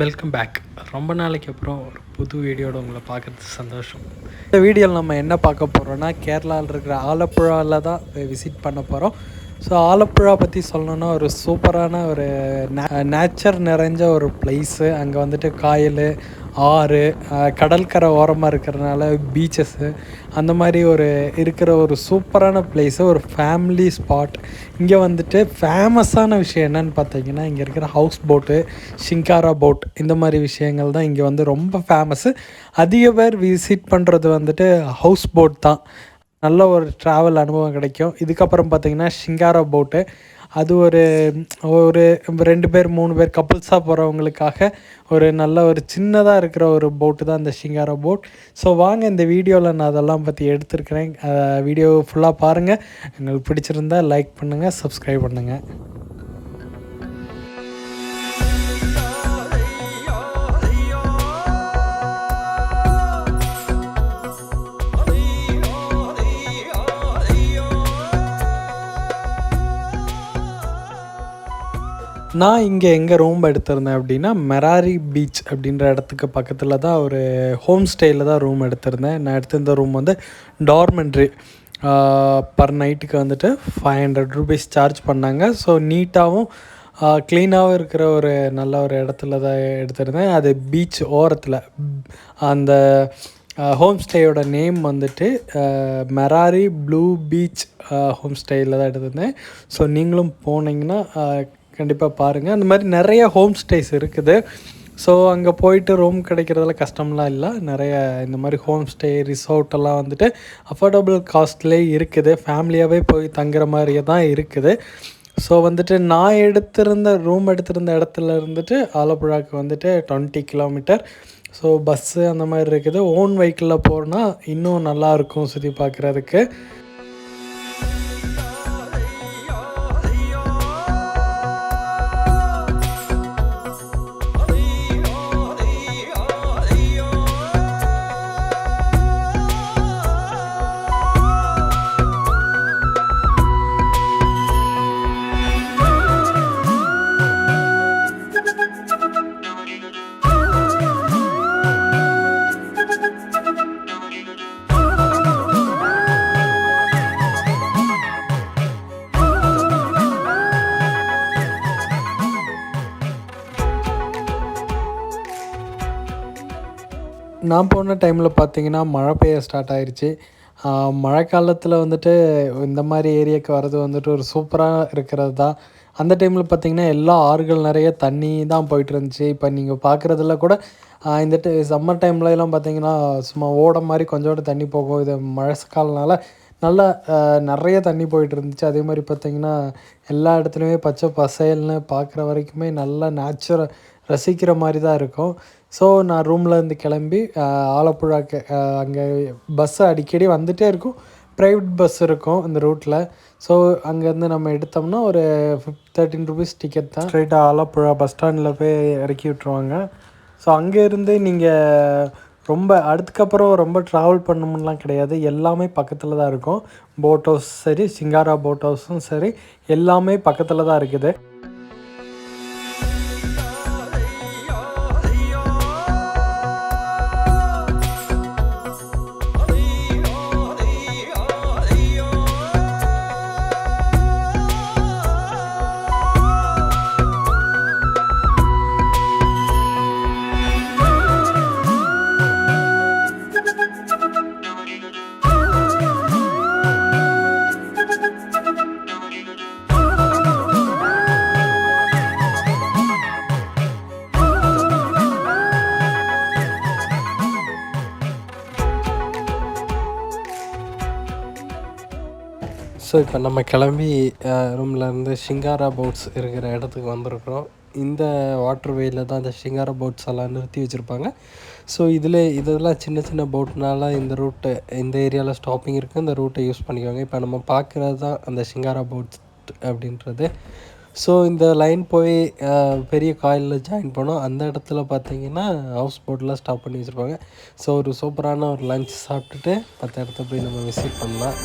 Welcome back ரொம்ப நாளைக்கு அப்புறம் ஒரு புது வீடியோட உங்களை பார்க்குறது சந்தோஷம். இந்த வீடியோவில் நம்ம என்ன பார்க்க போகிறோன்னா கேரளாவில் இருக்கிற ஆலப்புழாவில் தான் விசிட் பண்ண போகிறோம் ஸோ ஆலப்புழா பற்றி சொல்லணுன்னா ஒரு சூப்பரான ஒரு நேச்சர் நிறைஞ்ச ஒரு பிளேஸு அங்கே வந்துட்டு காயல் ஆறு கடற்கரை ஓரமாக இருக்கிறனால பீச்சஸ்ஸு அந்த மாதிரி ஒரு இருக்கிற ஒரு சூப்பரான பிளேஸு ஒரு ஃபேமிலி ஸ்பாட் இங்கே வந்துட்டு ஃபேமஸான விஷயம் என்னன்னு பார்த்தீங்கன்னா இங்கே இருக்கிற ஹவுஸ் போட்டு ஷிங்காரா போட் இந்த மாதிரி விஷயங்கள் தான் இங்கே வந்து ரொம்ப ஃபேமஸ்ஸு அதிக பேர் விசிட் பண்ணுறது வந்துட்டு ஹவுஸ் போட் தான். நல்ல ஒரு ட்ராவல் அனுபவம் கிடைக்கும். இதுக்கப்புறம் பார்த்தீங்கன்னா ஷிங்காரா போட்டு அது ஒரு ஒரு ரெண்டு பேர் மூணு பேர் கப்புள்ஸாக போகிறவங்களுக்காக ஒரு நல்ல ஒரு சின்னதாக இருக்கிற ஒரு போட்டு தான் இந்த ஷிங்காரா போட் ஸோ வாங்க இந்த வீடியோவில் நான் அதெல்லாம் பற்றி எடுத்திருக்கிறேன். வீடியோ ஃபுல்லாக பாருங்கள் எங்களுக்கு பிடிச்சிருந்தா லைக் பண்ணுங்கள் சப்ஸ்கிரைப் பண்ணுங்கள் நான் இங்கே எங்கே ரூம் எடுத்திருந்தேன் அப்படின்னா மெராரி பீச் அப்படின்ற இடத்துக்கு பக்கத்தில் தான் ஒரு ஹோம் ஸ்டேயில் தான் ரூம் எடுத்திருந்தேன். நான் எடுத்திருந்த ரூம் வந்து டார்மெண்ட்ரி பர் நைட்டுக்கு வந்துட்டு ஃபைவ் ஹண்ட்ரட் ருபீஸ் சார்ஜ் பண்ணாங்க. ஸோ நீட்டாகவும் க்ளீனாகவும் இருக்கிற ஒரு நல்ல ஒரு இடத்துல தான் எடுத்திருந்தேன். அது பீச் ஓரத்தில். அந்த ஹோம் ஸ்டேயோட நேம் வந்துட்டு மெராரி ப்ளூ பீச் ஹோம் ஸ்டேயில் தான் எடுத்திருந்தேன். ஸோ நீங்களும் போனீங்கன்னா கண்டிப்பாக பாருங்கள் அந்த மாதிரி நிறைய ஹோம் ஸ்டேஸ் இருக்குது. ஸோ அங்கே போயிட்டு ரூம் கிடைக்கிறதுல கஷ்டம்லாம் இல்லை. நிறைய இந்த மாதிரி ஹோம் ஸ்டே ரிசார்ட் எல்லாம் வந்துட்டு அஃபோர்டபுள் காஸ்ட்லேயே இருக்குது. ஃபேமிலியாகவே போய் தங்குற மாதிரியே தான் இருக்குது. ஸோ வந்துட்டு நான் எடுத்திருந்த ரூம் எடுத்திருந்த இடத்துல இருந்துட்டு ஆலப்புழாக்கு வந்துட்டு டுவெண்ட்டி கிலோமீட்டர் ஸோ பஸ்ஸு அந்த மாதிரி இருக்குது. ஓன் வெஹிக்கிளில் போனால் இன்னும் நல்லாயிருக்கும் சுற்றி பார்க்குறதுக்கு. நான் போன டைமில் பார்த்தீங்கன்னா மழை பெய்ய ஸ்டார்ட் ஆயிடுச்சு மழைக்காலத்தில் மழை காலத்தில் வந்துட்டு இந்த மாதிரி ஏரியாவுக்கு வர்றது வந்துட்டு ஒரு சூப்பராக இருக்கிறது தான். அந்த டைமில் பார்த்தீங்கன்னா எல்லா ஆறுகள் நிறைய தண்ணி தான் போயிட்டு இருந்துச்சு. இப்போ நீங்கள் பார்க்குறதுல கூட இந்த சம்மர் டைம்லலாம் பார்த்திங்கன்னா பார்த்தீங்கன்னா சும்மா ஓட மாதிரி கொஞ்சோண்டு தண்ணி போகும். இது மழை காலனால நல்லா நிறைய தண்ணி போயிட்டு இருந்துச்சு அதே மாதிரி பார்த்தீங்கன்னா எல்லா இடத்துலையுமே பச்சை பசையல்னு பார்க்குற வரைக்குமே நல்லா நேச்சுரல் ரசிக்கிற மாதிரி தான் இருக்கும். ஸோ நான் ரூமில் இருந்து கிளம்பி ஆலப்புழாக்கு அங்கே பஸ்ஸு அடிக்கடி வந்துகிட்டே இருக்கும். ப்ரைவேட் பஸ் இருக்கும் இந்த ரூட்டில் ஸோ அங்கேருந்து நம்ம எடுத்தோம்னா ஒரு ஃபிஃப் தேர்ட்டின் ருபீஸ் டிக்கெட் தான் ஸ்ட்ரைட்டாக ஆலப்புழா பஸ் ஸ்டாண்டில் போய் இறக்கி விட்ருவாங்க ஸோ அங்கேருந்து நீங்கள் ரொம்ப அதுக்கப்புறம் ரொம்ப ட்ராவல் பண்ணணும்லாம் கிடையாது. எல்லாமே பக்கத்தில் தான் இருக்கும். போட் ஹவுஸ் சரி சிங்காரா போட் ஹவுஸும் சரி எல்லாமே பக்கத்தில் தான் இருக்குது. ஸோ இப்போ நம்ம கிளம்பி ரூமில் இருந்து ஷிங்காரா போட்ஸ் இருக்கிற இடத்துக்கு வந்திருக்கிறோம். இந்த வாட்டர் வேயில் தான் இந்த ஷிங்காரா போட்ஸ் எல்லாம் நிறுத்தி வச்சுருப்பாங்க. ஸோ இதில் இதெல்லாம் சின்ன சின்ன போட்னால இந்த ரூட்டு இந்த ஏரியாவில் ஸ்டாப்பிங் இருக்குது இந்த ரூட்டை யூஸ் பண்ணிக்குவாங்க. இப்போ நம்ம பார்க்குறது தான் அந்த ஷிங்காரா போட்ஸ் அப்படின்றது. ஸோ இந்த லைன் போய் பெரிய காயிலில் ஜாயின் பண்ணோம். அந்த இடத்துல பார்த்தீங்கன்னா ஹவுஸ் போட்டில் ஸ்டாப் பண்ணி வச்சுருப்பாங்க. ஸோ ஒரு சூப்பரான ஒரு லஞ்ச் சாப்பிட்டுட்டு மற்ற இடத்த போய் நம்ம விசிட் பண்ணலாம்.